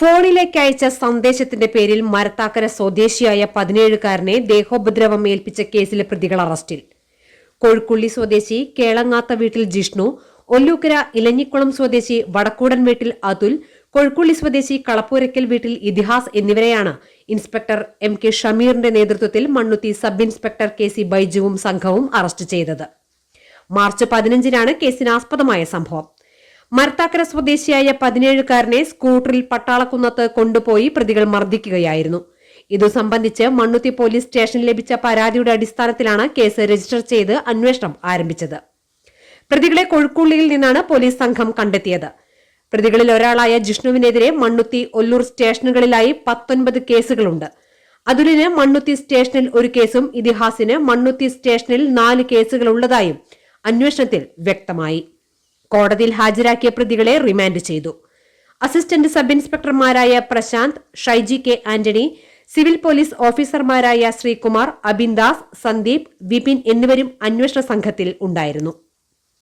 ഫോണിലേക്ക് അയച്ച സന്ദേശത്തിന്റെ പേരിൽ മരത്താക്കര സ്വദേശിയായ പതിനേഴുകാരനെ ദേഹോപദ്രവം ഏൽപ്പിച്ച കേസിലെ പ്രതികൾ അറസ്റ്റിൽ. കോഴിക്കുള്ളി സ്വദേശി കേളങ്ങാത്ത വീട്ടിൽ ജിഷ്ണു ഒല്ലൂക്കര ഇലഞ്ഞിക്കുളം സ്വദേശി വടക്കൂടൻ വീട്ടിൽ അതുൽ കൊഴുക്കുള്ളി സ്വദേശി കളപ്പൂരക്കൽ വീട്ടിൽ ഇതിഹാസ് എന്നിവരെയാണ് ഇൻസ്പെക്ടർ എം കെ ഷമീറിന്റെ നേതൃത്വത്തിൽ Mannuthy sub inspector K C ബൈജുവും സംഘവും അറസ്റ്റ് ചെയ്തത്. മാർച്ച് പതിനഞ്ചിനാണ് കേസിനാസ്പദമായ സംഭവം. മരത്താക്കര സ്വദേശിയായ പതിനേഴുകാരനെ സ്കൂട്ടറിൽ പട്ടാളക്കുന്നത്ത് കൊണ്ടുപോയി പ്രതികൾ മർദ്ദിക്കുകയായിരുന്നു. ഇതു സംബന്ധിച്ച് മണ്ണുത്തി പോലീസ് സ്റ്റേഷനിൽ ലഭിച്ച പരാതിയുടെ അടിസ്ഥാനത്തിലാണ് കേസ് രജിസ്റ്റർ ചെയ്ത് അന്വേഷണം ആരംഭിച്ചത്. പ്രതികളെ കൊഴുക്കുള്ളിയിൽ നിന്നാണ് പോലീസ് സംഘം കണ്ടെത്തിയത്. പ്രതികളിൽ ഒരാളായ ജിഷ്ണുവിനെതിരെ മണ്ണുത്തി ഒല്ലൂർ സ്റ്റേഷനുകളിലായി പത്തൊൻപത് കേസുകളുണ്ട്. അതുലിന് മണ്ണുത്തി സ്റ്റേഷനിൽ ഒരു കേസും ഇതിഹാസിന് മണ്ണുത്തി സ്റ്റേഷനിൽ നാല് കേസുകളുള്ളതായും അന്വേഷണത്തിൽ വ്യക്തമായി. കോടതിയിൽ ഹാജരാക്കിയ പ്രതികളെ റിമാൻഡ് ചെയ്തു. Assistant sub ഇൻസ്പെക്ടർമാരായ Prasanth Shaiji K Antony civil police ഓഫീസർമാരായ ശ്രീകുമാർ അബിൻദാസ് സന്ദീപ് വിപിൻ എന്നിവരും അന്വേഷണ സംഘത്തിൽ ഉണ്ടായിരുന്നു.